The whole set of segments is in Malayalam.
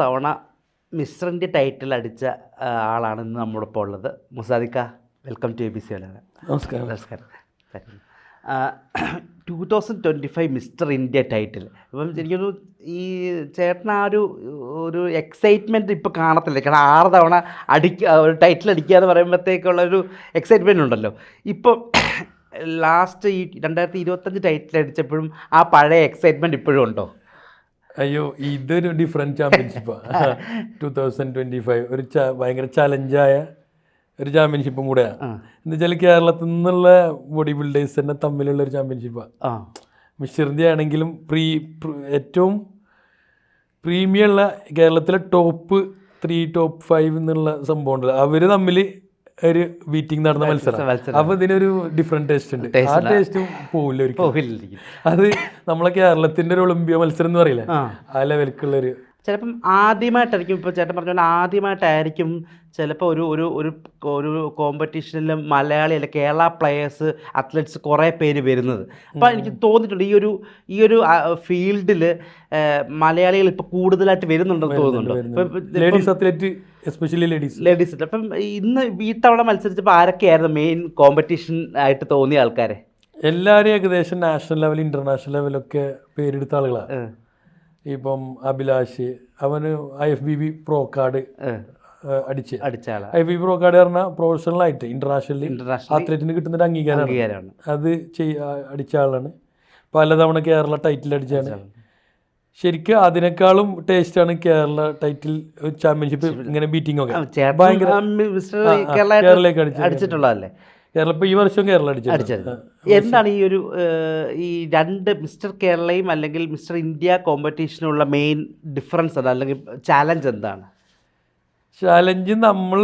തവണ മിസ്റ്ററിന്റെ ഇന്ത്യ ടൈറ്റിൽ അടിച്ച ആളാണ് ഇന്ന് നമ്മളിപ്പോൾ ഉള്ളത്. മുസാദിക്ക welcome to A B C വലാണ് നമസ്കാരം. നമസ്കാരം. Two thousand twenty five mister India title ഇപ്പം എനിക്കൊരു ഈ ചേട്ടൻ ആ ഒരു ഒരു എക്സൈറ്റ്മെന്റ് ഇപ്പോൾ കാണത്തില്ല. കാരണം ആറ് തവണ അടിക്കുക ഒരു ടൈറ്റിൽ അടിക്കുക എന്ന് പറയുമ്പോഴത്തേക്കുള്ള ഒരു എക്സൈറ്റ്മെന്റ് ഉണ്ടല്ലോ. ഇപ്പം ലാസ്റ്റ് ഈ രണ്ടായിരത്തി ഇരുപത്തഞ്ച് ടൈറ്റിൽ അടിച്ചപ്പോഴും ആ പഴയ എക്സൈറ്റ്മെന്റ് ഇപ്പോഴും ഉണ്ടോ? അയ്യോ ഇതൊരു ഡിഫറെന്റ് ചാമ്പ്യൻഷിപ്പാണ് ടു തൗസൻഡ് ട്വന്റി ഫൈവ് ഒരു ച- ഭയങ്കര ചലഞ്ചായ ഒരു ചാമ്പ്യൻഷിപ്പും കൂടെയാണ്. എന്ന് വെച്ചാൽ കേരളത്തിൽ നിന്നുള്ള ബോഡി ബിൽഡേഴ്സ് തന്നെ തമ്മിലുള്ള ഒരു ചാമ്പ്യൻഷിപ്പാണ് ആ. ആണെങ്കിലും പ്രീ ഏറ്റവും പ്രീമിയുള്ള കേരളത്തിലെ ടോപ്പ് ത്രീ ടോപ്പ് ഫൈവ് എന്നുള്ള സംഭവം ഉണ്ടല്ലോ. അവർ തമ്മിൽ ഒരു ബീറ്റിംഗ് നടന്ന മത്സരം. അപ്പൊ ഇതിനൊരു ഡിഫറെന്റ് ടേസ്റ്റ് ഉണ്ട്. ആ ടേസ്റ്റ് പോവില്ല ഒരിക്കലും. അത് നമ്മളെ കേരളത്തിന്റെ ഒരു ഒളിമ്പിയ മത്സരം എന്ന് പറയില്ല? ആ. ലെവലിക്കുള്ളൊരു ഒരു ചിലപ്പം ആദ്യമായിട്ടായിരിക്കും ഇപ്പോൾ ചേട്ടൻ പറഞ്ഞ പോലെ ആദ്യമായിട്ടായിരിക്കും ചിലപ്പോൾ ഒരു ഒരു ഒരു ഒരു കോമ്പറ്റീഷനിൽ മലയാളി അല്ലെ കേരള പ്ലെയേഴ്സ് അത്ലറ്റ്സ് കുറേ പേര് വരുന്നത്. അപ്പോൾ എനിക്ക് തോന്നിയിട്ടുണ്ട് ഈ ഒരു ഈ ഒരു ഫീൽഡിൽ മലയാളികൾ ഇപ്പോൾ കൂടുതലായിട്ട് വരുന്നുണ്ടെന്ന് തോന്നുന്നുണ്ട്? Ladies athlete especially ladies ladies അപ്പം ഇന്ന് ഈ തവണ മത്സരിച്ചപ്പോൾ ആരൊക്കെയായിരുന്നു മെയിൻ കോമ്പറ്റീഷൻ ആയിട്ട് തോന്നിയ ആൾക്കാരെ? എല്ലാവരും ഏകദേശം നാഷണൽ ലെവൽ ഇന്റർനാഷണൽ ലെവലൊക്കെ പേരെടുത്ത ആളുകളാണ് ഇപ്പം അഭിലാഷ് അവന് I F B B pro card അടിച്ച്. I F B pro card പറഞ്ഞാൽ പ്രൊഫഷണൽ ആയിട്ട് ഇന്റർനാഷണലി അത്ലറ്റിന് കിട്ടുന്ന ഒരു അംഗീകാരമാണ് അത് അടിച്ച ആളാണ്. പലതവണ കേരള ടൈറ്റിൽ അടിച്ചാണ്. ശരിക്കും അതിനേക്കാളും ടേസ്റ്റ് ആണ് കേരള ടൈറ്റിൽ ചാമ്പ്യൻഷിപ്പ് ഇങ്ങനെ ബീറ്റിംഗ് ഒക്കെ. ഭയങ്കര- ആ, മിസ്റ്റർ ആ, ആ, കേരള കേരളയ്ക്ക് അടിച്ചത്. അടിച്ചിട്ടുള്ളതല്ലേ? കേരള ഈ വർഷം കേരള അടിച്ചത് എന്താണ് ഈ ഒരു ഈ രണ്ട് മിസ്റ്റർ കേരളയും അല്ലെങ്കിൽ മിസ്റ്റർ ഇന്ത്യ കോമ്പറ്റീഷനുള്ള മെയിൻ ഡിഫറൻസ് എന്താണ് അല്ലെങ്കിൽ ചാലഞ്ച് എന്താണ്? ചാലഞ്ച് നമ്മൾ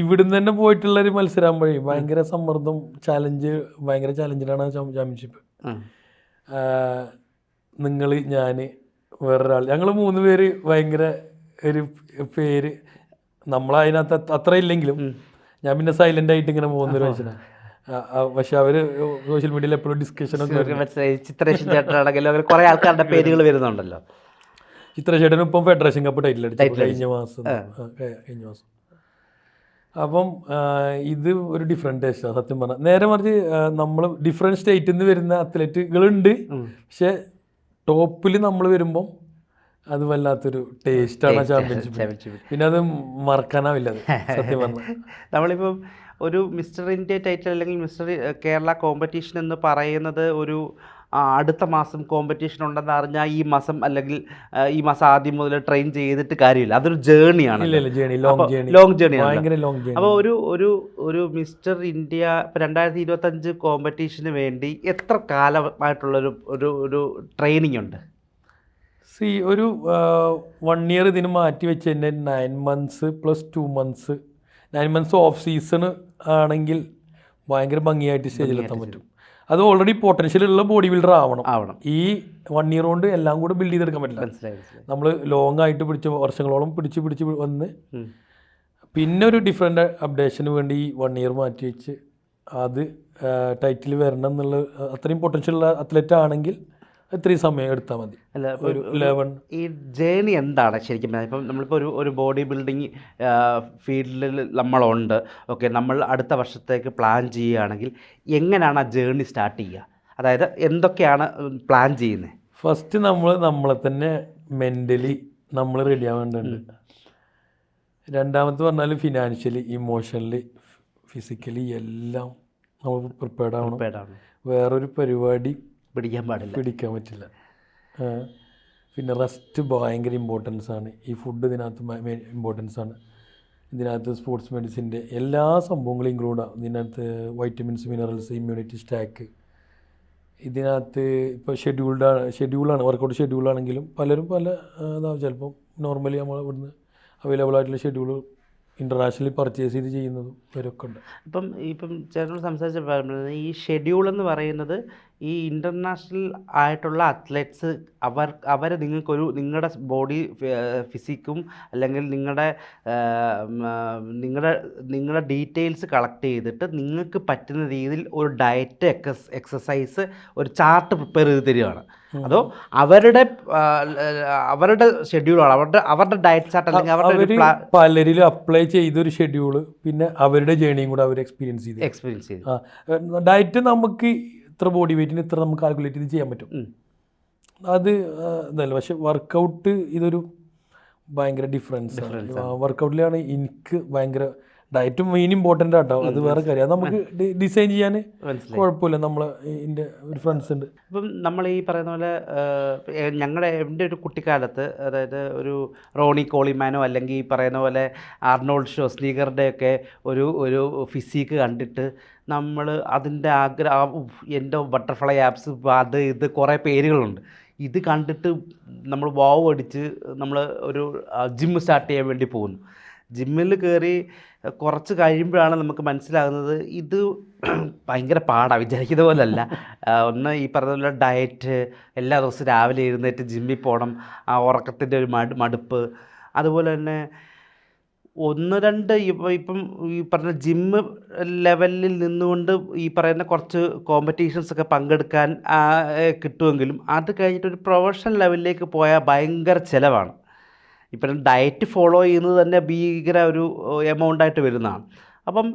ഇവിടുന്ന് തന്നെ പോയിട്ടുള്ള ഒരു മത്സരമാകുമ്പോഴേ ഭയങ്കര സമ്മർദ്ദം ചാലഞ്ച് ഭയങ്കര ചാലഞ്ചിലാണ് ചാമ്പ്യൻഷിപ്പ്. നിങ്ങൾ ഞാൻ വേറൊരാൾ ഞങ്ങൾ മൂന്ന് പേര് ഭയങ്കര ഒരു പേര് നമ്മളതിനകത്ത് അത്ര ഇല്ലെങ്കിലും ഞാൻ പിന്നെ സൈലന്റ് ആയിട്ട് ഇങ്ങനെ പോകുന്ന ഒരു മനുഷ്യനാണ് പക്ഷെ അവർ സോഷ്യൽ മീഡിയയിൽ എപ്പോഴും ഡിസ്കഷൻ ഒന്നും മനസ്സിലായി. ചിത്രേഷൻ ചേട്ടനാണെങ്കിലും കുറേ ആൾക്കാരുടെ പേരുകൾ വരുന്നുണ്ടല്ലോ. ചിത്രചേട്ടനും ഇപ്പം ഫെഡറേഷൻ കപ്പ് ടൈറ്റിൽ അടിച്ചു. കഴിഞ്ഞ മാസം. കഴിഞ്ഞ മാസം. അപ്പം ഇത് ഒരു ഡിഫറെന്റ് ടേസ്റ്റാണ് സത്യം പറഞ്ഞാൽ നേരെ മറിച്ച് നമ്മൾ ഡിഫറെന്റ് സ്റ്റേറ്റിൽ നിന്ന് വരുന്ന അത്ലറ്റുകളുണ്ട്. പക്ഷെ ടോപ്പിൽ നമ്മൾ വരുമ്പം അത് വല്ലാത്തൊരു ടേസ്റ്റാണ് ചാമ്പ്യൻഷിപ്പ്. പിന്നെ അത് മറക്കാനാവില്ല സത്യം പറഞ്ഞാൽ നമ്മളിപ്പം ഒരു മിസ്റ്റർ ഇന്ത്യ ടൈറ്റിൽ അല്ലെങ്കിൽ മിസ്റ്റർ കേരള കോമ്പറ്റീഷൻ എന്ന് പറയുന്നത് ഒരു അടുത്ത മാസം കോമ്പറ്റീഷൻ ഉണ്ടെന്ന് അറിഞ്ഞാൽ ഈ മാസം അല്ലെങ്കിൽ ഈ മാസം ആദ്യം മുതൽ ട്രെയിൻ ചെയ്തിട്ട് കാര്യമില്ല. അതൊരു ജേണിയാണ് ലോങ് ജേണി ജേണിയാണ് അപ്പോൾ ഒരു ഒരു ഒരു മിസ്റ്റർ ഇന്ത്യ ഇപ്പം രണ്ടായിരത്തി ഇരുപത്തഞ്ച് കോമ്പറ്റീഷന് വേണ്ടി എത്ര കാലമായിട്ടുള്ളൊരു ഒരു ഒരു ട്രെയിനിങ് ഉണ്ട്? സി ഒരു വൺ ഇയർ ഇതിന് മാറ്റി വെച്ച് തന്നെ nine months plus two months nine months off season ആണെങ്കിൽ ഭയങ്കര ഭംഗിയായിട്ട് സ്റ്റേജിലെത്താൻ പറ്റും. അത് ഓൾറെഡി പൊട്ടൻഷ്യൽ ഉള്ള ബോഡി ബിൽഡർ ആവണം. ആവണം. ഈ വൺ ഇയർ കൊണ്ട് എല്ലാം കൂടെ ബിൽഡ് ചെയ്തെടുക്കാൻ പറ്റില്ല. നമ്മൾ ലോങ് ആയിട്ട് പിടിച്ച വർഷങ്ങളോളം പിടിച്ച് പിടിച്ച് വന്ന് പിന്നെ ഒരു ഡിഫറെന്റ് അപ്ഡേഷന് വേണ്ടി ഈ വൺ ഇയർ മാറ്റി വെച്ച് അത് ടൈറ്റിൽ വരണം എന്നുള്ള അത്രയും പൊട്ടൻഷ്യൽ ഉള്ള അത്ലറ്റ് ആണെങ്കിൽ ഇത്രയും സമയം എടുത്താൽ മതി. അല്ല ഒരു ലെവൻ ഈ ജേണി എന്താണ് ശരിക്കും? ഇപ്പം നമ്മളിപ്പോൾ ഒരു ഒരു ബോഡി ബിൽഡിങ് ഫീൽഡിൽ നമ്മളുണ്ട്. ഓക്കെ നമ്മൾ അടുത്ത വർഷത്തേക്ക് പ്ലാൻ ചെയ്യുകയാണെങ്കിൽ എങ്ങനെയാണ് ആ ജേണി സ്റ്റാർട്ട് ചെയ്യുക? അതായത് എന്തൊക്കെയാണ് പ്ലാൻ ചെയ്യുന്നത് ഫസ്റ്റ് നമ്മൾ നമ്മളെ തന്നെ മെന്റലി നമ്മൾ റെഡി ആവേണ്ടതുണ്ട്. രണ്ടാമത്തെ പറഞ്ഞാൽ ഫിനാൻഷ്യലി ഇമോഷണലി ഫിസിക്കലി എല്ലാം നമ്മൾ പ്രിപ്പയർഡ് ആവണം. വേറൊരു പരിപാടി പിടിക്കാൻ പാടില്ല. പിടിക്കാൻ പറ്റില്ല. പിന്നെ റെസ്റ്റ് ഭയങ്കര ഇമ്പോർട്ടൻസ് ആണ്. ഈ ഫുഡ് ഇതിനകത്ത് ഇമ്പോർട്ടൻസ് ആണ്. ഇതിനകത്ത് സ്പോർട്സ് മെഡിസിന്റെ എല്ലാ സംഭവങ്ങളും ഇൻക്ലൂഡ് ആവും ഇതിനകത്ത് വൈറ്റമിൻസ് മിനറൽസ് ഇമ്മ്യൂണിറ്റി സ്റ്റാക്ക് ഇതിനകത്ത് ഇപ്പോൾ ഷെഡ്യൂൾഡ് ഷെഡ്യൂളാണ് വർക്കൗട്ട് ഷെഡ്യൂളാണെങ്കിലും പലരും പല ഇതാവും. ചിലപ്പം നോർമലി നമ്മൾ ഇവിടുന്ന് അവൈലബിൾ ആയിട്ടുള്ള ഷെഡ്യൂൾ ഇന്റർനാഷണലി പർച്ചേസ് ചെയ്ത് ചെയ്യുന്നതും ഇവരൊക്കെ ഉണ്ട്. ഇപ്പം ഇപ്പം ചേട്ടനോട് സംസാരിച്ചപ്പോൾ ഈ ഷെഡ്യൂൾ എന്ന് പറയുന്നത് ഈ ഇന്റർനാഷണൽ ആയിട്ടുള്ള അത്ലറ്റ്സ് അവർ അവരെ നിങ്ങൾക്കൊരു നിങ്ങളുടെ ബോഡി ഫിസിക്കും അല്ലെങ്കിൽ നിങ്ങളുടെ നിങ്ങളുടെ നിങ്ങളുടെ ഡീറ്റെയിൽസ് കളക്ട് ചെയ്തിട്ട് നിങ്ങൾക്ക് പറ്റുന്ന രീതിയിൽ ഒരു ഡയറ്റ് എക്സസ് എക്സസൈസ് ഒരു ചാർട്ട് പ്രിപ്പയർ ചെയ്ത് തരികയാണ്. അതോ അവരുടെ അവരുടെ ഷെഡ്യൂളാണ് അവരുടെ അവരുടെ ഡയറ്റ് ചാർട്ട് അല്ലെങ്കിൽ അവരുടെ അവർ പലരിലും അപ്ലൈ ചെയ്തൊരു ഷെഡ്യൂൾ പിന്നെ അവരുടെ ജേണിയും കൂടെ അവർ എക്സ്പീരിയൻസ് ചെയ്തു. എക്സ്പീരിയൻസ് ചെയ്തു. ഡയറ്റ് നമുക്ക് ഇത്ര ബോഡി വെയിറ്റിന് ഇത്ര നമുക്ക് കാൽക്കുലേറ്റ് ചെയ്ത് ചെയ്യാൻ പറ്റും. അത് ഇതല്ല. പക്ഷെ വർക്കൗട്ട് ഇതൊരു ഭയങ്കര ഡിഫറൻസ് വർക്കൗട്ടിലാണ് എനിക്ക് ഭയങ്കര ഡയറ്റും മെയിൻ ഇമ്പോർട്ടന്റ് ആട്ടോ. അത് വേറെ കാര്യം. അത് നമുക്ക് ഡിസൈൻ ചെയ്യാൻ കുഴപ്പമില്ല. നമ്മൾ എന്റെ ഒരു ഫ്രണ്ട്സ് ഉണ്ട്. ഇപ്പം നമ്മൾ ഈ പറയുന്ന പോലെ ഞങ്ങളുടെ എന്റെ ഒരു കുട്ടിക്കാലത്ത് അതായത് ഒരു റോണി കോളിമാനോ അല്ലെങ്കിൽ ഈ പറയുന്ന പോലെ ആർണോൾഡ് ഷോസ്ലീഗറുടെ ഒക്കെ ഒരു ഒരു ഫിസിക്ക് കണ്ടിട്ട് നമ്മൾ അതിന്റെ ആഗ്രഹം എന്റെ ബട്ടർഫ്ലൈ ആപ്സ് അത് ഇത് കുറേ പേരുകളുണ്ട്. ഇത് കണ്ടിട്ട് നമ്മൾ വാവ് അടിച്ച് നമ്മൾ ഒരു ജിം സ്റ്റാർട്ട് ചെയ്യാൻ വേണ്ടി പോകുന്നു. ജിമ്മിൽ കയറി കുറച്ച് കഴിയുമ്പോഴാണ് നമുക്ക് മനസ്സിലാകുന്നത് ഇത് ഭയങ്കര പാടാണ് വിചാരിക്കുന്ന പോലല്ല. ഒന്ന് ഈ പറഞ്ഞ ഡയറ്റ് എല്ലാ ദിവസവും രാവിലെ എഴുന്നേറ്റ് ജിമ്മിൽ പോകണം ആ ഉറക്കത്തിന്റെ ഒരു മടു മടുപ്പ്. അതുപോലെ തന്നെ ഒന്ന് രണ്ട് ഇപ്പം ഇപ്പം ഈ പറഞ്ഞ ജിമ്മ് ലെവലിൽ നിന്നുകൊണ്ട് ഈ പറയുന്ന കുറച്ച് കോമ്പറ്റീഷൻസ് ഒക്കെ പങ്കെടുക്കാൻ കിട്ടുമെങ്കിലും അത് കഴിഞ്ഞിട്ട് ഒരു പ്രൊഫഷണൽ ലെവലിലേക്ക് പോയാൽ ഭയങ്കര ചിലവാണ്. ഇപ്പം ഡയറ്റ് ഫോളോ ചെയ്യുന്നത് തന്നെ ഭീകര ഒരു എമൗണ്ട് ആയിട്ട് വരുന്നതാണ്. അപ്പം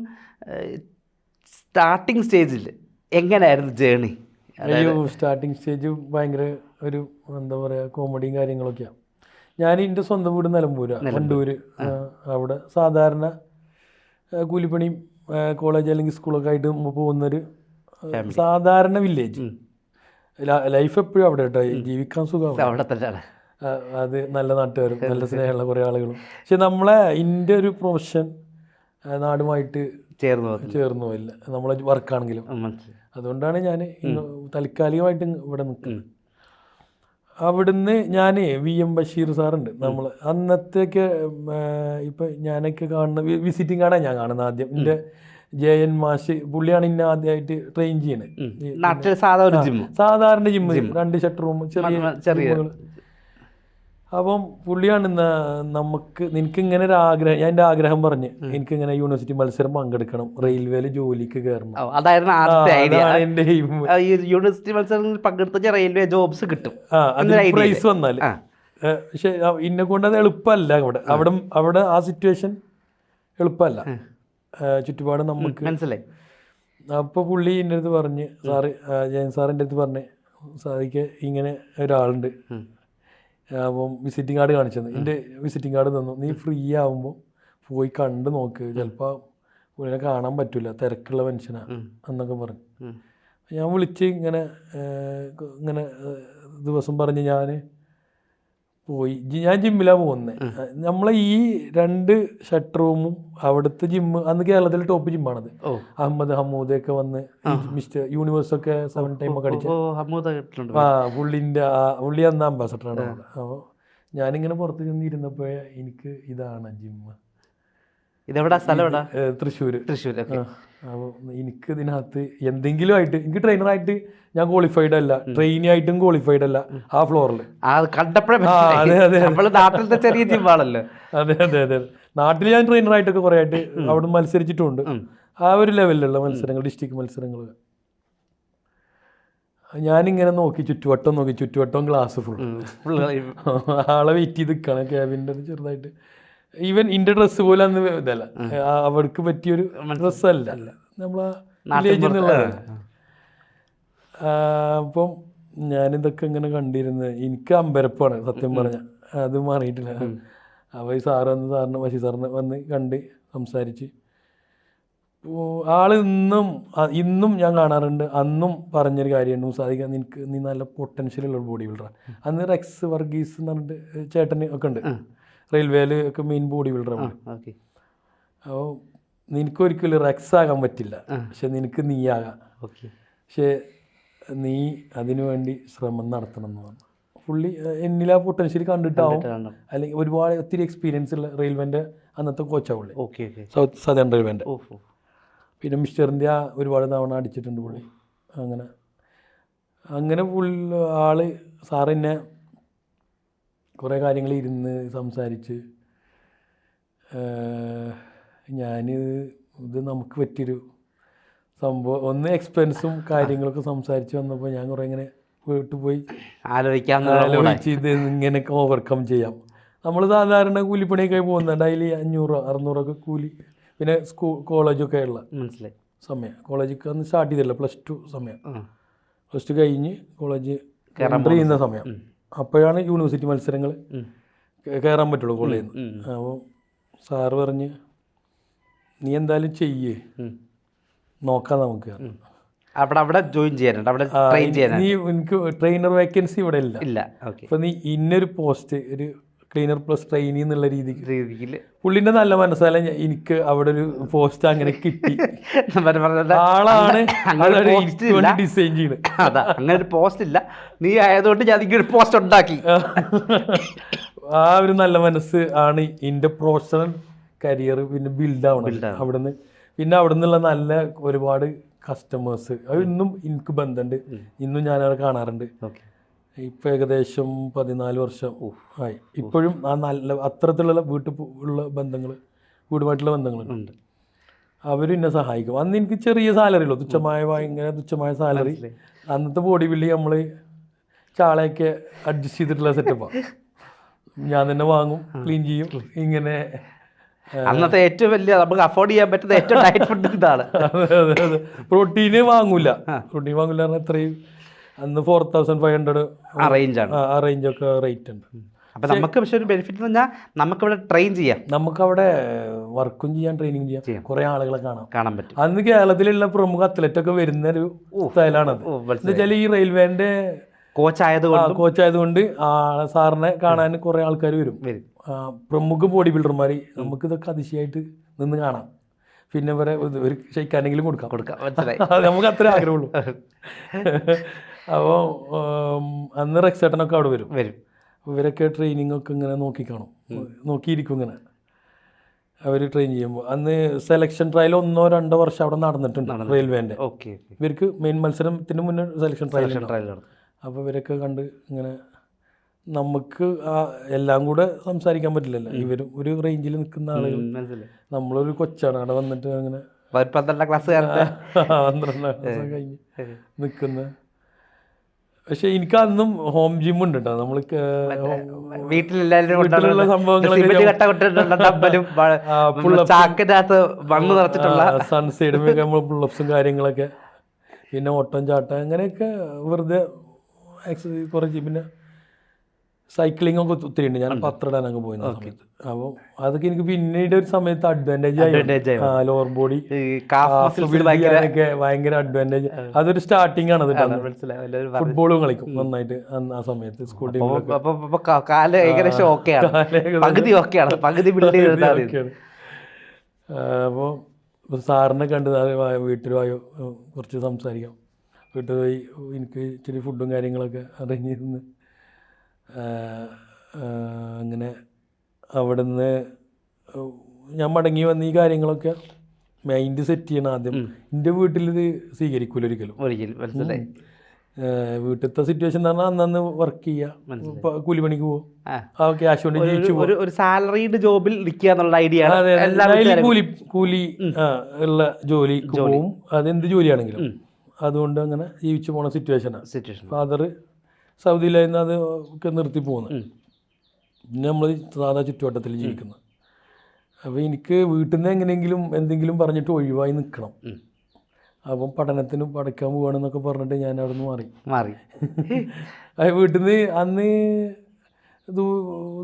സ്റ്റാർട്ടിങ് സ്റ്റേജിൽ എങ്ങനെയായിരുന്നു ജേണി? സ്റ്റാർട്ടിങ് സ്റ്റേജ് ഭയങ്കര ഒരു എന്താ പറയുക കോമഡിയും കാര്യങ്ങളൊക്കെയാണ് ഞാൻ എന്റെ സ്വന്തം വീട് നിലമ്പൂരാണ് വണ്ടൂര്. അവിടെ സാധാരണ കൂലിപ്പണിയും കോളേജ് അല്ലെങ്കിൽ സ്കൂളൊക്കെ ആയിട്ട് പോകുന്നൊരു സാധാരണ വില്ലേജ്. ലൈഫ് എപ്പോഴും അവിടെ കേട്ടോ ജീവിക്കാൻ സുഖമാണ് അവിടെ തന്നെയാണ്. അത് നല്ല നാട്ടുകാരും നല്ല സ്നേഹമുള്ള കുറേ ആളുകളും. പക്ഷെ നമ്മളെ എന്റെ ഒരു പ്രൊഫഷൻ നാടുമായിട്ട് ചേർന്നു ചേർന്നു പോയില്ല. നമ്മളെ വർക്കാണെങ്കിലും. അതുകൊണ്ടാണ് ഞാൻ താൽക്കാലികമായിട്ട് ഇവിടെ നിൽക്കുന്നത്. അവിടുന്ന് ഞാൻ വി എം ബഷീർ സാറുണ്ട്. നമ്മൾ അന്നത്തെയൊക്കെ ഇപ്പം ഞാനൊക്കെ കാണുന്ന വിസിറ്റിംഗ് കാർഡാണ് ഞാൻ കാണുന്നത് ആദ്യം. എന്റെ ജെ എൻ മാഷ് പുള്ളിയാണ് ഇന്ന ആദ്യമായിട്ട് ട്രെയിൻ ചെയ്യണത് ജിം സാധാരണ ജിമ്മ് രണ്ട് ഷട്ടർ റൂം ചെറിയ ചെറിയ. അപ്പം പുള്ളിയാണ് ഇന്ന് നമുക്ക് നിനക്ക് ഇങ്ങനെ ഒരു ആഗ്രഹം ഞാൻ എന്റെ ആഗ്രഹം പറഞ്ഞ് എനിക്ക് ഇങ്ങനെ യൂണിവേഴ്സിറ്റി മത്സരം പങ്കെടുക്കണം റെയിൽവേയിൽ ജോലിക്ക് കയറണം. ഓ, അതായിരുന്നു ഐഡിയ അതാണ് എന്റെ യൂണിവേഴ്സിറ്റി മത്സരങ്ങളിൽ പങ്കെടുത്ത റെയിൽവേ ജോബ്സ് കിട്ടും. പ്രൈസ് വന്നാൽ. പക്ഷെ ഇന്നെ കൊണ്ട് അത് എളുപ്പമല്ല അവിടെ. അവിടെ അവിടെ ആ സിറ്റുവേഷൻ എളുപ്പമല്ല. ചുറ്റുപാട് നമുക്ക് മനസ്സിലായി. അപ്പോൾ പുള്ളി എന്റെ അടുത്ത് പറഞ്ഞ് സാറ് ജയൻ സാറിന്റെ അടുത്ത് പറഞ്ഞ് സാറിക്ക് ഇങ്ങനെ ഒരാളുണ്ട്. അപ്പം വിസിറ്റിംഗ് കാർഡ് കാണിച്ചത്. എന്റെ വിസിറ്റിംഗ് കാർഡ് തന്നു. നീ ഫ്രീ ആവുമ്പോൾ പോയി കണ്ട് നോക്ക്. ചിലപ്പോൾ പുള്ളിനെ കാണാൻ പറ്റില്ല തിരക്കുള്ള മനുഷ്യനാണ്. എന്നൊക്കെ പറഞ്ഞു. ഞാൻ വിളിച്ച് ഇങ്ങനെ ഇങ്ങനെ ദിവസം പറഞ്ഞ് ഞാൻ പോയി. ഞാൻ ജിമ്മിലാണ് പോകുന്നത് നമ്മളെ ഈ രണ്ട് ഷട്ട് റൂമും അവിടുത്തെ ജിമ്മ് അന്ന് കേരളത്തിലെ ടോപ്പ് ജിമ്മാണത് അഹമ്മദ് ഹമൂദ് ഹമ്മൂദൊക്കെ വന്ന് മിസ്റ്റർ മിസ്റ്റർ യൂണിവേഴ്സൊക്കെ സെവൻ ടൈം ഒക്കെ അടിച്ചു ആ പുള്ളിന്റെ പുള്ളി അന്ന് അംബാസഡറാണ് ഞാനിങ്ങനെ പുറത്ത് ചെന്നിരുന്നപ്പോ എനിക്ക് ഇതാണ് ജിമ്മ് ഇതെവിടാ? സ്ഥലം എവിടാ? തൃശ്ശൂർ തൃശ്ശൂർ അപ്പോൾ എനിക്ക് ഇതിനകത്ത് എന്തെങ്കിലും ആയിട്ട് എനിക്ക് ട്രെയിനറായിട്ട് ഞാൻ ക്വാളിഫൈഡ് അല്ല. ട്രെയിനി ആയിട്ടും ക്വാളിഫൈഡ് അല്ല ആ ഫ്ലോറിൽ കണ്ടപ്പോഴേ നാട്ടിലത്തെ ചെറിയ ജിമ്മാണല്ലോ അതെ അതെ അതെ നാട്ടിൽ ഞാൻ ട്രെയിനറായിട്ടൊക്കെ കുറേ ആയിട്ട് അവിടെ മത്സരിച്ചിട്ടുണ്ട്. ആ ഒരു ലെവലിലുള്ള മത്സരങ്ങൾ ഡിസ്ട്രിക്ട് മത്സരങ്ങൾ ഞാനിങ്ങനെ നോക്കി ചുറ്റുവട്ടം നോക്കി ചുറ്റുവട്ടം ഗ്ലാസ് ഫുൾ ആളെ വെയിറ്റ് ചെയ്ത് നിൽക്കണം ക്യാബിന്റെ ചെറുതായിട്ട്. ഈവൻ ഇന്റെ ഡ്രസ്സ് പോലും അന്ന് ഇതല്ല. അവർക്ക് പറ്റിയൊരു ഡ്രസ്സല്ല നമ്മളെ വില്ലേജിൽ അപ്പം ഞാനിതൊക്കെ ഇങ്ങനെ കണ്ടിരുന്നത് എനിക്ക് അമ്പരപ്പാണ് സത്യം പറഞ്ഞ. അത് മാറിയിട്ടില്ല. അപ്പോൾ ഈ സാറ് വന്ന് സാറിന് വശി സാറിന് വന്ന് കണ്ട് സംസാരിച്ച്. ആൾ ഇന്നും ഇന്നും ഞാൻ കാണാറുണ്ട്. അന്നും പറഞ്ഞൊരു കാര്യമുണ്ട് സാധിക്കാൻ നിനക്ക് നീ നല്ല പൊട്ടൻഷ്യൽ ഉള്ള ബോഡി ബിൽഡറാണ് അന്ന് റെക്സ് വർഗീസ് എന്ന് പറഞ്ഞിട്ട് ചേട്ടന് ഒക്കെ ഉണ്ട്. റെയിൽവേയിൽ ഒക്കെ മെയിൻ ബോഡി ബിൽഡറാണ് അപ്പോൾ നിനക്ക് ഒരിക്കലും റെക്സ് ആകാൻ പറ്റില്ല. പക്ഷെ നിനക്ക് നീ ആകാം ഓക്കെ പക്ഷേ നീ അതിനു വേണ്ടി ശ്രമം നടത്തണം എന്ന് പറഞ്ഞു. പുള്ളി എന്നിൽ ആ പൊട്ടൻഷ്യൽ കണ്ടിട്ടാവും. അല്ലെങ്കിൽ ഒരുപാട് ഒത്തിരി എക്സ്പീരിയൻസ് ഉള്ള റെയിൽവേന്റെ അന്നത്തെ കോച്ചാണ് പുള്ളി. ഓക്കെ ഓക്കെ സൗത്ത് സദേൺ റെയിൽവേന്റെ. പിന്നെ മിസ്റ്റർ ഇന്ത്യ ഒരുപാട് തവണ അടിച്ചിട്ടുണ്ട് പുള്ളി. അങ്ങനെ അങ്ങനെ പുള്ളി ആൾ സാറെന്നെ കുറേ കാര്യങ്ങൾ ഇരുന്ന് സംസാരിച്ച് ഞാൻ ഇത് നമുക്ക് പറ്റിയൊരു സംഭവം ഒന്ന് എക്സ്പെൻസും കാര്യങ്ങളൊക്കെ സംസാരിച്ച് വന്നപ്പോൾ ഞാൻ കുറേ ഇങ്ങനെ വീട്ടിൽ പോയി ആലോചിക്കാൻ കൂടെ ആലോചിച്ച് ഇത് ഇങ്ങനെയൊക്കെ ഓവർകം ചെയ്യാം. നമ്മൾ സാധാരണ കൂലിപ്പണിയൊക്കെ പോകുന്ന ഡെയിലി അഞ്ഞൂറ് അറുന്നൂറൊക്കെ കൂലി പിന്നെ സ്കൂൾ കോളേജൊക്കെ ഉള്ള മനസ്സിലായി. സമയം. കോളേജൊക്കെ അന്ന് സ്റ്റാർട്ട് ചെയ്തില്ല പ്ലസ് ടു സമയം. പ്ലസ് ടു കഴിഞ്ഞ് കോളേജ് എന്റർ ചെയ്യുന്ന സമയം. അപ്പോഴാണ് യൂണിവേഴ്സിറ്റി മത്സരങ്ങൾ. കയറാൻ പറ്റുള്ളൂ കോളേജിൽ നിന്ന് അപ്പോൾ സാറ് പറഞ്ഞ് നീ എന്തായാലും ചെയ്യേ. നോക്കാം നമുക്ക്. അവിടെ അവിടെ ജോയിൻ ചെയ്യാനുണ്ട്. അവിടെ ട്രെയിൻ നീ എനിക്ക് ട്രെയിനർ വേക്കൻസി ഇവിടെ ഇല്ല. ഇല്ല. അപ്പോൾ നീ ഇന്നൊരു പോസ്റ്റ് ഒരു ക്ലീനർ പ്ലസ് ട്രെയിനി എന്നുള്ള രീതിക്ക്. രീതിയിൽ. പുള്ളിന്റെ നല്ല മനസ്സിലായ എനിക്ക് അവിടെ ഒരു പോസ്റ്റ് അങ്ങനെ കിട്ടി. ആളാണ് ഡിസൈൻ ചെയ്യുന്നത് അതാ അങ്ങനെ ഒരു പോസ്റ്റ് ഇല്ല. നീ ആയതുകൊണ്ട് ഞാൻ ഒരു പോസ്റ്റ് ഉണ്ടാക്കി. ആ. ഒരു നല്ല മനസ്സ് ആണ് എന്റെ പ്രൊഫഷണൽ കരിയർ പിന്നെ ബിൽഡ് ആവണം. അവിടുന്ന്. പിന്നെ അവിടെ നിന്നുള്ള നല്ല ഒരുപാട് കസ്റ്റമേഴ്സ് അത് ഇന്നും എനിക്ക് ബന്ധമുണ്ട് ഇന്നും ഞാൻ കാണാറുണ്ട്. കാണാറുണ്ട് ഓക്കെ ഇപ്പം ഏകദേശം പതിനാല് വർഷം. ആയി. ഇപ്പോഴും ആ നല്ല അത്തരത്തിലുള്ള വീട്ടിൽ ഉള്ള ബന്ധങ്ങൾ വീടുമായിട്ടുള്ള ബന്ധങ്ങളുണ്ട് ഉണ്ട്. അവരും എന്നെ സഹായിക്കും. അന്ന് എനിക്ക് ചെറിയ സാലറി ഉള്ളൂ. തുച്ഛമായ ഭയങ്കര തുച്ഛമായ സാലറി അന്നത്തെ ബോഡി ബിൽഡിങ് നമ്മൾ ചാളയൊക്കെ അഡ്ജസ്റ്റ് ചെയ്തിട്ടുള്ള സെറ്റപ്പാണ് ഞാൻ തന്നെ വാങ്ങും ക്ലീൻ ചെയ്യും ഇങ്ങനെ അന്നത്തെ ഏറ്റവും വലിയ നമുക്ക് അഫോർഡ് ചെയ്യാൻ പറ്റുന്ന ഏറ്റവും ഡയറ്റ് ഫുഡ് എന്താണ് പ്രോട്ടീന് വാങ്ങൂല. പ്രോട്ടീൻ വാങ്ങൂല പറഞ്ഞാൽ എത്രയും അന്ന് ഫോർ തൗസൻഡ് ഫൈവ് ഹൺഡ്രഡ് ആ റേഞ്ചാണ് ആ റേഞ്ചൊക്കെ റേറ്റ് ഉണ്ട്. അപ്പം നമുക്ക് പക്ഷെ ഒരു ബെനിഫിറ്റ് എന്ന് പറഞ്ഞാൽ നമുക്കിവിടെ ട്രെയിൻ ചെയ്യാം. നമുക്കവിടെ വർക്കും ചെയ്യാം ട്രെയിനിങ് ചെയ്യാം. കുറേ ആളുകളെ കാണാം. കാണാൻ പറ്റും. അന്ന് കേരളത്തിലുള്ള പ്രമുഖ അത്ലറ്റ് ഒക്കെ വരുന്ന ഒരു സ്ഥലമാണത് വെച്ചാൽ ഈ റെയിൽവേന്റെ കോച്ച് ആയതുകൊണ്ട് കോച്ച് ആയതുകൊണ്ട് ആ സാറിനെ കാണാൻ കുറെ ആൾക്കാർ വരും. വരും. പ്രമുഖ ബോഡി ബിൽഡർമാർ നമുക്ക് ഇതൊക്കെ അതിശയമായിട്ട് നിന്ന് കാണാം. പിന്നെ വരെ ഒരു ഷെയ്ക്കാനെങ്കിലും കൊടുക്കാം. കൊടുക്കാം നമുക്ക് അത്ര ആഗ്രഹമുള്ളൂ. അപ്പോൾ അന്ന് റെക്സേട്ടനൊക്കെ അവിടെ വരും. വരും. ഇവരൊക്കെ ട്രെയിനിങ് ഒക്കെ ഇങ്ങനെ നോക്കിക്കാണും നോക്കിയിരിക്കും ഇങ്ങനെ. അവർ ട്രെയിൻ ചെയ്യുമ്പോൾ അന്ന് സെലക്ഷൻ ട്രയൽ ഒന്നോ രണ്ടോ വർഷം അവിടെ നടന്നിട്ടുണ്ട് റെയിൽവേന്റെ ഓക്കെ ഇവർക്ക് മെയിൻ മത്സരത്തിന് മുന്നേ സെലക്ഷൻ ട്രയൽ ട്രയൽ അപ്പോൾ ഇവരൊക്കെ കണ്ട് ഇങ്ങനെ നമുക്ക് ആ എല്ലാം കൂടെ സംസാരിക്കാൻ പറ്റില്ലല്ലോ. ഇവരും ഒരു റേഞ്ചിൽ നിൽക്കുന്ന ആളുകൾ. നമ്മളൊരു കൊച്ചാണ്. അവിടെ വന്നിട്ട് അങ്ങനെ പന്ത്രണ്ടാം ക്ലാസ് പന്ത്രണ്ടാം ക്ലാസ് കഴിഞ്ഞ് നിൽക്കുന്ന പക്ഷെ എനിക്ക് അന്നും ഹോം ജിം ഉണ്ട് കേട്ടോ നമ്മൾ വീട്ടിലെല്ലാവരും വീട്ടിലുള്ള സംഭവങ്ങളൊക്കെ മണ്ണ് നിറച്ചിട്ടുള്ള സൺസൈഡുമൊക്കെ നമ്മൾ പുള്ളപ്സും കാര്യങ്ങളൊക്കെ. പിന്നെ ഓട്ടം ചാട്ടം അങ്ങനെയൊക്കെ വെറുതെ എക്സസൈസ് കുറച്ച്. പിന്നെ സൈക്ലിംഗ് ഒക്കെ ഒത്തിരി ഉണ്ട്. ഞാൻ പത്രടാൻ അങ്ങ് സമയത്ത്. അപ്പോൾ അതൊക്കെ എനിക്ക് പിന്നീട് ഒരു സമയത്ത് അഡ്വാന്റേജ് ആയി. ലോവർ ബോഡി ഒക്കെ ഭയങ്കര അഡ്വാന്റേജ് അതൊരു സ്റ്റാർട്ടിംഗ് ആണ് ഫുട്ബോളും കളിക്കും നന്നായിട്ട് ആ സമയത്ത് സ്കൂൾ കാൽ ഏകദേശം ഓക്കെയാണ് പകുതി ഓക്കെയാണ് പകുതി ബിൽഡ് അപ്പോൾ സാറിനെ കണ്ട് വീട്ടിൽ വായോ? കുറച്ച് സംസാരിക്കാം. വീട്ടിൽ പോയി എനിക്ക് ഇച്ചിരി ഫുഡും കാര്യങ്ങളൊക്കെ അറേഞ്ച് ചെയ്തെന്ന് അങ്ങനെ അവിടുന്ന് ഞാൻ മടങ്ങി വന്ന് ഈ കാര്യങ്ങളൊക്കെ മൈൻഡ് സെറ്റ് ചെയ്യണം ആദ്യം. എന്റെ വീട്ടിൽ ഇത് സ്വീകരിക്കൂല ഒരിക്കലും. ഒരിക്കലും. മനസ്സിലായി. വീട്ടിലത്തെ സിറ്റുവേഷൻ എന്ന് പറഞ്ഞാൽ അന്നന്ന് വർക്ക് ചെയ്യുക കൂലിപ്പണിക്ക് പോകും ക്യാഷ് കൊണ്ട് ജീവിച്ചു ഒരു സാലറീഡ് ജോബിൽ നിൽക്കുക എന്നുള്ള ഐഡിയ ആണ് കൂലി കൂലി ഉള്ള ജോലിക്ക് പോവും. അതെന്ത് ജോലിയാണെങ്കിലും. അതുകൊണ്ട് അങ്ങനെ ജീവിച്ചു പോണ സിറ്റുവേഷനാണ് സിറ്റുവേഷൻ ഫാദർ സൗദിയിലായിരുന്നു അത് ഒക്കെ നിർത്തി പോകുന്നത് പിന്നെ നമ്മൾ സാധാ ചുറ്റുവട്ടത്തിൽ ജീവിക്കുന്നത് അപ്പോൾ എനിക്ക് വീട്ടിൽ നിന്ന് എങ്ങനെയെങ്കിലും എന്തെങ്കിലും പറഞ്ഞിട്ട് ഒഴിവായി നിൽക്കണം അപ്പം പഠനത്തിന് പഠിക്കാൻ പോവാണെന്നൊക്കെ പറഞ്ഞിട്ട് ഞാൻ അവിടെ നിന്ന് മാറി. മാറി. അത് വീട്ടിൽ നിന്ന് അന്ന്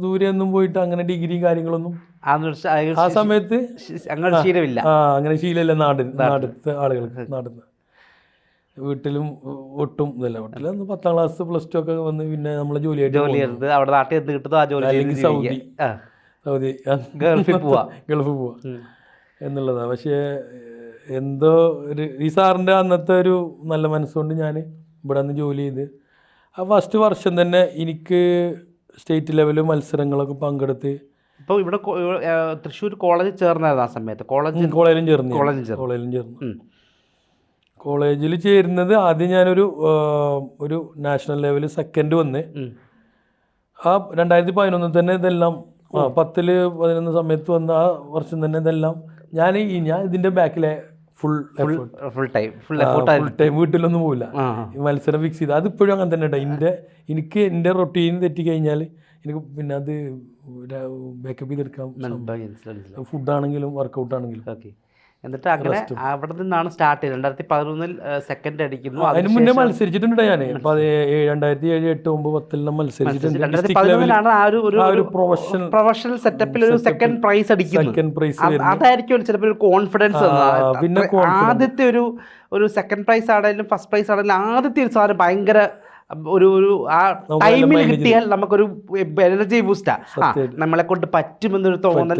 ദൂരെ ഒന്നും പോയിട്ട് അങ്ങനെ ഡിഗ്രിയും കാര്യങ്ങളൊന്നും ആ സമയത്ത് അങ്ങനെ ശീലമില്ല. ആ അങ്ങനെ ശീലമില്ല നാട് നാട്ടിലത്തെ ആളുകൾക്ക് നാട്ടിൽ വീട്ടിലും ഒട്ടും ഇതല്ല. വീട്ടിൽ അന്ന് പത്താം ക്ലാസ് പ്ലസ് ടു ഒക്കെ വന്ന് പിന്നെ നമ്മളെ ജോലിയായിട്ട് ജോലി അവിടെ നാട്ടിൽ എത്തി കിട്ടുന്നോ ആ ജോലി അല്ലെങ്കിൽ സൗദി. സൗദി. ഗൾഫിൽ പോവാ. ഗൾഫിൽ പോവാ. എന്നുള്ളതാണ് പക്ഷേ എന്തോ ഒരു ഈ സാറിന്റെ അന്നത്തെ ഒരു നല്ല മനസ്സുകൊണ്ട് ഞാൻ ഇവിടെ നിന്ന് ജോലി ചെയ്ത് ആ ഫസ്റ്റ് വർഷം തന്നെ എനിക്ക് സ്റ്റേറ്റ് ലെവൽ മത്സരങ്ങളൊക്കെ പങ്കെടുത്ത് ഇപ്പോൾ ഇവിടെ തൃശ്ശൂർ കോളേജിൽ ചേർന്നായിരുന്നു ആ സമയത്ത്. കോളേജ് കോളേജിലും ചേർന്നു കോളേജിൽ ചേർന്നു. കോളേജിലും ചേർന്നു. കോളേജിൽ ചേരുന്നത് ആദ്യം ഞാനൊരു ഒരു നാഷണൽ ലെവൽ സെക്കൻഡ് വന്ന്. ആ രണ്ടായിരത്തി പതിനൊന്നിൽ തന്നെ ഇതെല്ലാം ആ പത്തിൽ പതിനൊന്ന് സമയത്ത് വന്ന ആ വർഷം തന്നെ ഇതെല്ലാം ഞാൻ ഈ ഞാൻ ഇതിന്റെ ബാക്കിലെ full full time full full time വീട്ടിലൊന്നും പോവില്ല. ഈ മത്സരം ഫിക്സ് ചെയ്ത്. അതിപ്പോഴും അങ്ങനെ തന്നെ ഉണ്ടായി എന്റെ എനിക്ക് എന്റെ റൊട്ടീൻ തെറ്റിക്കഴിഞ്ഞാൽ എനിക്ക് പിന്നെ അത് ബാക്കപ്പ് ചെയ്തെടുക്കാം. ഫുഡാണെങ്കിലും വർക്കൗട്ട് ആണെങ്കിലും ഓക്കെ എന്നിട്ട് അങ്ങനെ അവിടെ നിന്നാണ് സ്റ്റാർട്ട് ചെയ്തത്. രണ്ടായിരത്തി പതിനൊന്നിൽ സെക്കൻഡ് അടിക്കുന്നു. അതിന് മുന്നേ മത്സരിച്ചിട്ടുണ്ട് ഞാൻ രണ്ടായിരത്തി ഏഴ് എട്ട് ഒമ്പത് പത്തിലെല്ലാം മത്സരിച്ചിട്ടുണ്ട്. രണ്ടായിരത്തി ഡിസ്ട്രിക്ട് പതിനൊന്നിലാണ് ആ ഒരു പ്രൊഫഷണൽ പ്രൊഫഷണൽ സെറ്റപ്പിൽ ഒരു സെക്കൻഡ് പ്രൈസ് അടിക്കുന്നത് സെക്കൻഡ് പ്രൈസ് അത് അതായിരിക്കും ചിലപ്പോൾ ഒരു കോൺഫിഡൻസ് പിന്നെ ആദ്യത്തെ ഒരു ഒരു സെക്കൻഡ് പ്രൈസ് ആണെങ്കിലും ഫസ്റ്റ് പ്രൈസ് ആണെങ്കിലും ആദ്യത്തെ ഒരു സാധനം ഭയങ്കര ഒരു ഒരു ആ ടൈമിൽ കിട്ടിയാൽ നമുക്കൊരു എനർജി ബൂസ്റ്റാ നമ്മളെ കൊണ്ട് പറ്റുമെന്നൊരു തോന്നൽ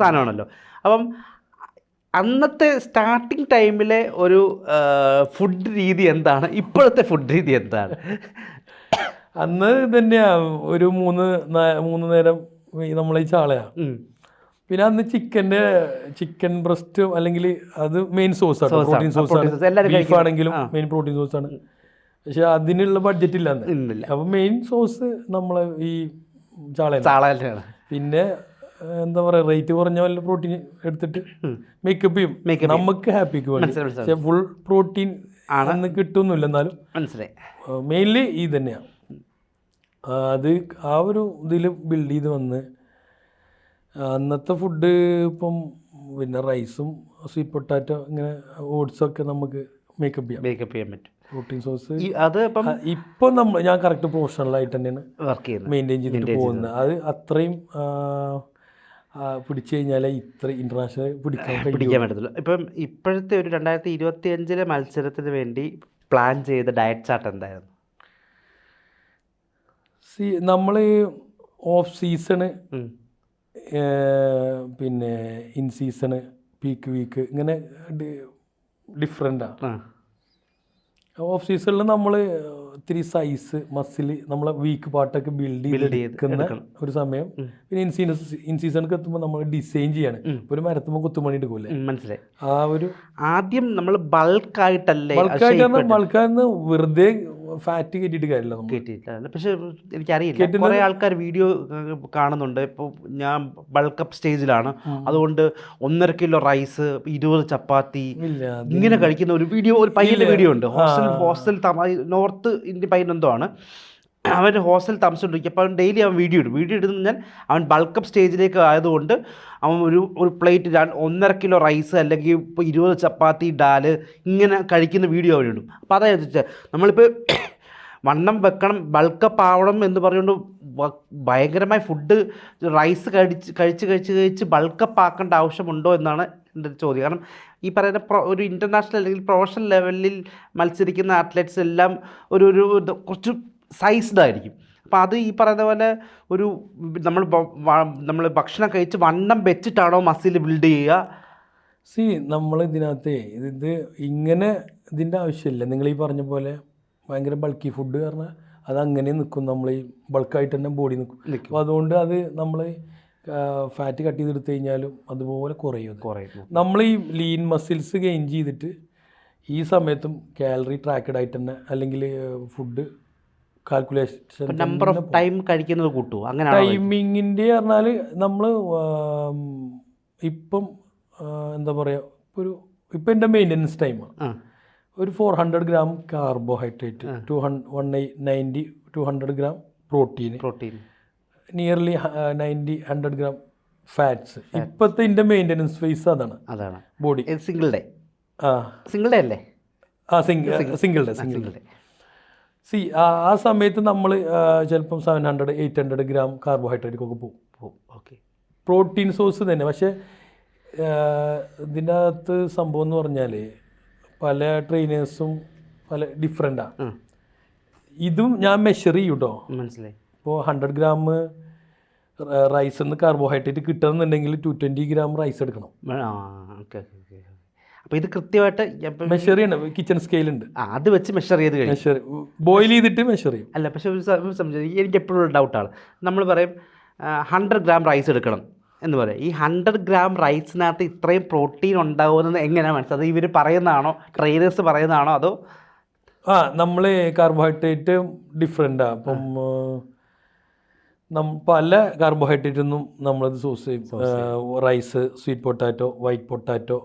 സാധനമാണല്ലോ. അപ്പം അന്നത്തെ സ്റ്റാർട്ടിങ് ടൈമിലെ ഒരു ഫുഡ് രീതി എന്താണ്? ഇപ്പോഴത്തെ ഫുഡ് രീതി എന്താണ്? അന്ന് തന്നെയാ ഒരു മൂന്ന് മൂന്ന് നേരം നമ്മളീ ഈ ചാളയാ. പിന്നെ അന്ന് ചിക്കന്റെ ചിക്കൻ ബ്രസ്റ്റ് അല്ലെങ്കിൽ അത് മെയിൻ സോസാണ് പ്രോട്ടീൻ സോസാണ്. ബീഫ് ആണെങ്കിലും മെയിൻ പ്രോട്ടീൻ സോസാണ് പക്ഷെ അതിനുള്ള ബഡ്ജറ്റ് ഇല്ല അന്ന്. ഇന്നില്ല മെയിൻ സോസ് നമ്മളെ ഈ ചാളയാണ് ചാളയാണ് പിന്നെ എന്താ പറയാ റേറ്റ് കുറഞ്ഞ വല്ല പ്രോട്ടീൻ എടുത്തിട്ട് മേക്കപ്പ് ചെയ്യും. നമുക്ക് ഹാപ്പിക്ക് വേണ്ടി. പക്ഷെ ഫുൾ പ്രോട്ടീൻ അന്ന് കിട്ടുന്നില്ല എന്നാലും. മനസ്സിലായി. മെയിൻലി ഈ തന്നെയാണ് അത് ആ ഒരു ഇതിൽ ബിൽഡ് ചെയ്ത് വന്ന് അന്നത്തെ ഫുഡ് ഇപ്പം പിന്നെ റൈസും സ്വീറ്റ് പൊട്ടാറ്റോ ഇങ്ങനെ ഓട്സൊക്കെ നമുക്ക് മേക്കപ്പ് ചെയ്യാം. മേക്കപ്പ് ചെയ്യാൻ പറ്റും. പ്രോട്ടീൻ സോസ് അത് ഇപ്പം ഇപ്പം നമ്മൾ ഞാൻ കറക്റ്റ് പ്രൊഫഷണലായിട്ട് തന്നെയാണ് വർക്ക് ചെയ്യുന്നത്. മെയിന്റെയിൻ ചെയ്തിട്ട് പോകുന്നത്. അത് അത്രയും പിടിച്ചു കഴിഞ്ഞാൽ ഇത്ര ഇന്റർനാഷണൽ പിടിക്കാൻ പിടിക്കാൻ പറ്റത്തുള്ളൂ. ഇപ്പം ഇപ്പോഴത്തെ ഒരു രണ്ടായിരത്തി ഇരുപത്തി അഞ്ചിലെ മത്സരത്തിന് വേണ്ടി പ്ലാൻ ചെയ്ത ഡയറ്റ് ചാർട്ട് എന്തായിരുന്നു? സി നമ്മൾ ഓഫ് സീസണ് പിന്നെ ഇൻ സീസണ് പീക്ക് വീക്ക് ഇങ്ങനെ ഡിഫറെന്റാണ് ഓഫ് സീസണിൽ നമ്മൾ ഇത്തിരി സൈസ് മസിൽ നമ്മളെ വീക്ക് പാർട്ടൊക്കെ ബിൽഡ് ചെയ്ത് ചെയ്തെടുക്കുന്ന ഒരു സമയം. പിന്നെ ഇൻ ഇൻസീസണൊക്കെ എത്തുമ്പോൾ നമ്മൾ ഡിസൈൻ ചെയ്യാണ്. ഒരു മരത്തുമ്പോൾ കുത്തുമണി എടുക്കൂലേ മനസ്സിലായി. ആ ഒരു ആദ്യം നമ്മൾ ബൾക്കായിട്ടല്ലേ ബൾക്കായിട്ട് ബൾക്കായിരുന്നു ബൾക്കാന്ന് വെറുതെ ഫാറ്റ് കയറ്റിയിട്ട് കാര്യമില്ല നമ്മൾ പക്ഷേ പക്ഷെ എനിക്കറിയില്ല. കുറേ ആൾക്കാർ വീഡിയോ കാണുന്നുണ്ട്. ഇപ്പോൾ ഞാൻ ബൾക്കപ്പ് സ്റ്റേജിലാണ് അതുകൊണ്ട് ഒന്നര കിലോ റൈസ് ഇരുപത് ചപ്പാത്തി ഇങ്ങനെ കഴിക്കുന്ന ഒരു വീഡിയോ ഒരു പയ്യന്റെ വീഡിയോ ഉണ്ട്. ഹോസ്റ്റൽ ഹോസ്റ്റൽ നോർത്ത് ഇന്ത്യൻ പയ്യൻ എന്തോ ആണ്. അവൻ ഹോസ്റ്റൽ താമസിച്ചുകൊണ്ടിരിക്കും. അപ്പോൾ അവൻ ഡെയിലി അവൻ വീഡിയോ ഇടും. വീഡിയോ ഇടുന്ന ഞാൻ അവൻ ബൾക്കപ്പ് സ്റ്റേജിലേക്ക് ആയതുകൊണ്ട് അവൻ ഒരു ഒരു പ്ലേറ്റ് ഒന്നര കിലോ റൈസ് അല്ലെങ്കിൽ ഇപ്പോൾ ഇരുപത് ചപ്പാത്തി ഡാൽ ഇങ്ങനെ കഴിക്കുന്ന വീഡിയോ അവൻ ഇടും. അപ്പോൾ അതാ ചോദിച്ചാൽ നമ്മളിപ്പോൾ വണ്ണം വെക്കണം ബൾക്കപ്പ് ആവണം എന്ന് പറഞ്ഞുകൊണ്ട് ഭയങ്കരമായ ഫുഡ് റൈസ് കഴിച്ച് കഴിച്ച് കഴിച്ച് കഴിച്ച് ബൾക്കപ്പ് ആക്കേണ്ട ആവശ്യമുണ്ടോ എന്നാണ് എന്റെ ചോദ്യം. കാരണം ഈ പറയുന്ന പ്രൊ ഒരു ഇന്റർനാഷണൽ അല്ലെങ്കിൽ പ്രൊഫഷണൽ ലെവലിൽ മത്സരിക്കുന്ന അത്ലറ്റ്സ് എല്ലാം ഒരു ഒരു കുറച്ച് സൈസ്ഡ് ആയിരിക്കും. അപ്പോൾ അത് ഈ പറയുന്ന പോലെ ഒരു നമ്മൾ നമ്മൾ ഭക്ഷണം കഴിച്ച് വണ്ണം വെച്ചിട്ടാണോ മസിൽ ബിൽഡ് ചെയ്യുക? സി നമ്മൾ ഇതിനകത്തെ ഇത് ഇത് ഇങ്ങനെ ഇതിന്റെ ആവശ്യമില്ല. നിങ്ങൾ ഈ പറഞ്ഞ പോലെ ഭയങ്കര ബൾക്കി ഫുഡ് കാരണം അത് അങ്ങനെ നിൽക്കും. നമ്മൾ ഈ ബൾക്കായിട്ട് തന്നെ ബോഡി നിൽക്കും. നിൽക്കും. അപ്പോൾ അതുകൊണ്ട് അത് നമ്മൾ ഫാറ്റ് കട്ട് ചെയ്തെടുത്ത് കഴിഞ്ഞാലും അതുപോലെ കുറയും കുറയും. നമ്മൾ ഈ ലീൻ മസിൽസ് ഗെയിൻ ചെയ്തിട്ട് ഈ സമയത്തും കാലറി ട്രാക്കഡ് ആയിട്ട് തന്നെ അല്ലെങ്കിൽ food calculation number of time കഴിക്കുന്നത് കൂട്ടുമോ അങ്ങനെ ടൈമിങ്ങിന്റെ പറഞ്ഞാൽ നമ്മൾ ഇപ്പം എന്താ പറയുക ഒരു ഇപ്പം എന്റെ മെയിന്റനൻസ് ടൈമാണ് ഒരു four hundred gram carbohydrate two one ninety two hundred gram protein protein nearly ninety hundred gram fats ഇപ്പോഴത്തെ എന്റെ മെയിന്റനൻസ് ഫേസ് അതാണ്. അതാണ്. ബോഡി സിംഗിൾ ഡേ ആ. സിംഗിൾ ഡേ അല്ലേ? ആ single single day single day see ആ സമയത്ത് നമ്മൾ ചിലപ്പം seven hundred eight hundred gram carbohydrate ഒക്കെ പോകും. ഓക്കെ പ്രോട്ടീൻ സോഴ്സ് തന്നെ. പക്ഷേ ഇതിന്റെ അകത്ത് സംഭവം എന്ന് പറഞ്ഞാൽ പല ട്രെയിനേഴ്സും പല ഡിഫറെന്റാണ് ഇതും ഞാൻ മെഷർ ചെയ്യും കേട്ടോ മനസ്സിലായി. ഇപ്പോൾ ഹൺഡ്രഡ് ഗ്രാം റൈസ് നിന്ന് കാർബോഹൈഡ്രേറ്റ് കിട്ടണമെന്നുണ്ടെങ്കിൽ ടു ട്വന്റി ഗ്രാം റൈസ് എടുക്കണം ആ ഓക്കെ ഓക്കെ ഓക്കെ അപ്പോൾ ഇത് കൃത്യമായിട്ട് മെഷർ ചെയ്യണം. കിച്ചൺ സ്കെയിൽ ഉണ്ട്. അത് വെച്ച് മെഷർ ചെയ്ത് കഴിഞ്ഞു ബോയിൽ ചെയ്തിട്ട് മെഷർ ചെയ്യും. അല്ല പക്ഷെ ഒരു സംശയം. എനിക്ക് എപ്പോഴും ഒരു ഡൗട്ടാണ് നമ്മൾ പറയും ഹൺഡ്രഡ് ഗ്രാം റൈസ് എടുക്കണം എന്ന് പറയും. ഈ ഹൺഡ്രഡ് ഗ്രാം റൈസിനകത്ത് ഇത്രയും പ്രോട്ടീൻ ഉണ്ടാവുമെന്ന് എങ്ങനെയാണ് മനസ്സിലായത് ഇവർ പറയുന്നതാണോ? ട്രെയിനേഴ്സ് പറയുന്നതാണോ? അതോ ആ നമ്മൾ കാർബോഹൈഡ്രേറ്റ് ഡിഫറെന്റാണ് അപ്പം പല കാർബോഹൈഡ്രേറ്റ് ഒന്നും നമ്മളത് സൂസ് ചെയ്യും. Rice sweet potato white potato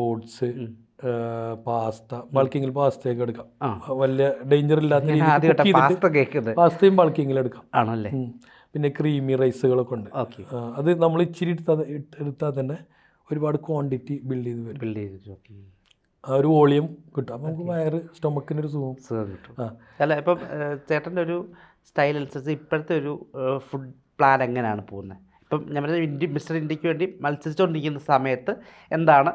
oats pasta ബൾക്കിങ്ങിൽ പാസ്തയൊക്കെ എടുക്കാം. വലിയ ഡേഞ്ചർ ഇല്ലാത്ത പാസ്തയും ബൾക്കിങ്ങിൽ എടുക്കാം. ആണല്ലേ? പിന്നെ ക്രീമി റൈസുകളൊക്കെ ഉണ്ട്. അത് നമ്മൾ ഇച്ചിരി എടുത്താൽ എടുത്താൽ തന്നെ ഒരുപാട് ക്വാണ്ടിറ്റി ബിൽഡ് ചെയ്ത് വരും. ബിൽഡ് ചെയ്ത് ആ ഒരു വോളിയം കിട്ടും. അപ്പം നമുക്ക് വയറ് സ്റ്റൊമക്കിനൊരു സുഖം. സുഖം കിട്ടും. അല്ല ഇപ്പം ചേട്ടന്റെ ഒരു സ്റ്റൈൽ അനുസരിച്ച് ഇപ്പോഴത്തെ ഒരു ഫുഡ് പ്ലാൻ എങ്ങനെയാണ് പോകുന്നത്? ഇപ്പം ഞാൻ പറഞ്ഞ ഇന്ത്യ മിസ്റ്റർ ഇന്ത്യയ്ക്ക് വേണ്ടി മത്സരിച്ചുകൊണ്ടിരിക്കുന്ന സമയത്ത് എന്താണ്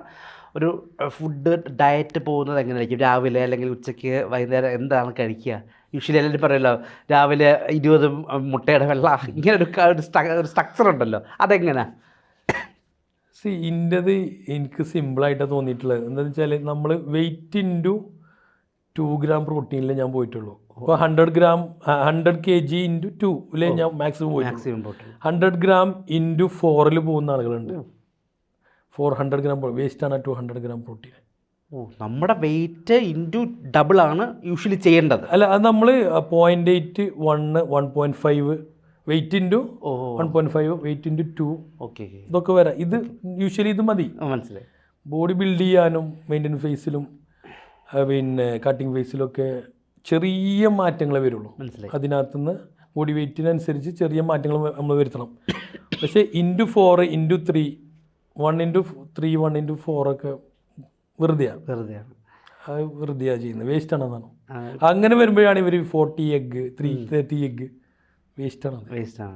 ഒരു ഫുഡ് ഡയറ്റ് പോകുന്നത് എങ്ങനെയായിരിക്കും? രാവിലെ അല്ലെങ്കിൽ ഉച്ചയ്ക്ക് വൈകുന്നേരം എന്താണ് കഴിക്കുക? യൂഷ്വലി എല്ലാവരും പറയല്ലോ രാവിലെ ഇരുപത് മുട്ടയുടെ വെള്ള. ഇങ്ങനെ ഒരു സ്ട്രക്ചർ ഉണ്ടല്ലോ. അതെങ്ങനെ? സി ഇന്റെത് എനിക്ക് സിമ്പിളായിട്ടാണ് തോന്നിയിട്ടുള്ളത്. എന്താണെന്ന് വെച്ചാൽ നമ്മൾ വെയിറ്റ് ഇന്റു ടു ഗ്രാം പ്രോട്ടീനിലേ ഞാൻ പോയിട്ടുള്ളൂ. അപ്പോൾ hundred gram hundred K G into two ഞാൻ മാക്സിമം പോയി ഹൺഡ്രഡ് ഗ്രാം ഇന്റു ഫോറിൽ പോകുന്ന ആളുകളുണ്ട്. ഫോർ ഹൺഡ്രഡ് ഗ്രാം വേസ്റ്റ് ആണ് ടു ഹൺഡ്രഡ് ഗ്രാം പ്രോട്ടീൻ ഓ നമ്മുടെ വെയിറ്റ് ഇന്റു ഡബിൾ ആണ് യൂഷ്വലി ചെയ്യേണ്ടത്. അല്ല അത് നമ്മൾ point eight one one point five weight into ഓ. One point five weight into two okay ഇതൊക്കെ വരാം. ഇത് യൂഷ്വലി ഇത് മതി. മനസ്സിലായി. ബോഡി ബിൽഡ് ചെയ്യാനും മെയിന്റെയിൻ ഫേസിലും പിന്നെ കട്ടിങ് ഫേസിലൊക്കെ ചെറിയ മാറ്റങ്ങളെ വരുള്ളൂ. മനസ്സിലായി. അതിനകത്തുനിന്ന് ബോഡി വെയിറ്റിനനുസരിച്ച് ചെറിയ മാറ്റങ്ങൾ നമ്മൾ വരുത്തണം. പക്ഷേ into four into three one into three one into ഫോറൊക്കെ വെറുതെയാണ്. വെറുതെയാണ്. അത് വെറുതെയാണ് ചെയ്യുന്നത്. വേസ്റ്റ് ആണെന്നാണ് അങ്ങനെ വരുമ്പോഴാണ് ഇവർ forty egg three thirty egg waste ആണ് വേസ്റ്റ് ആണ്.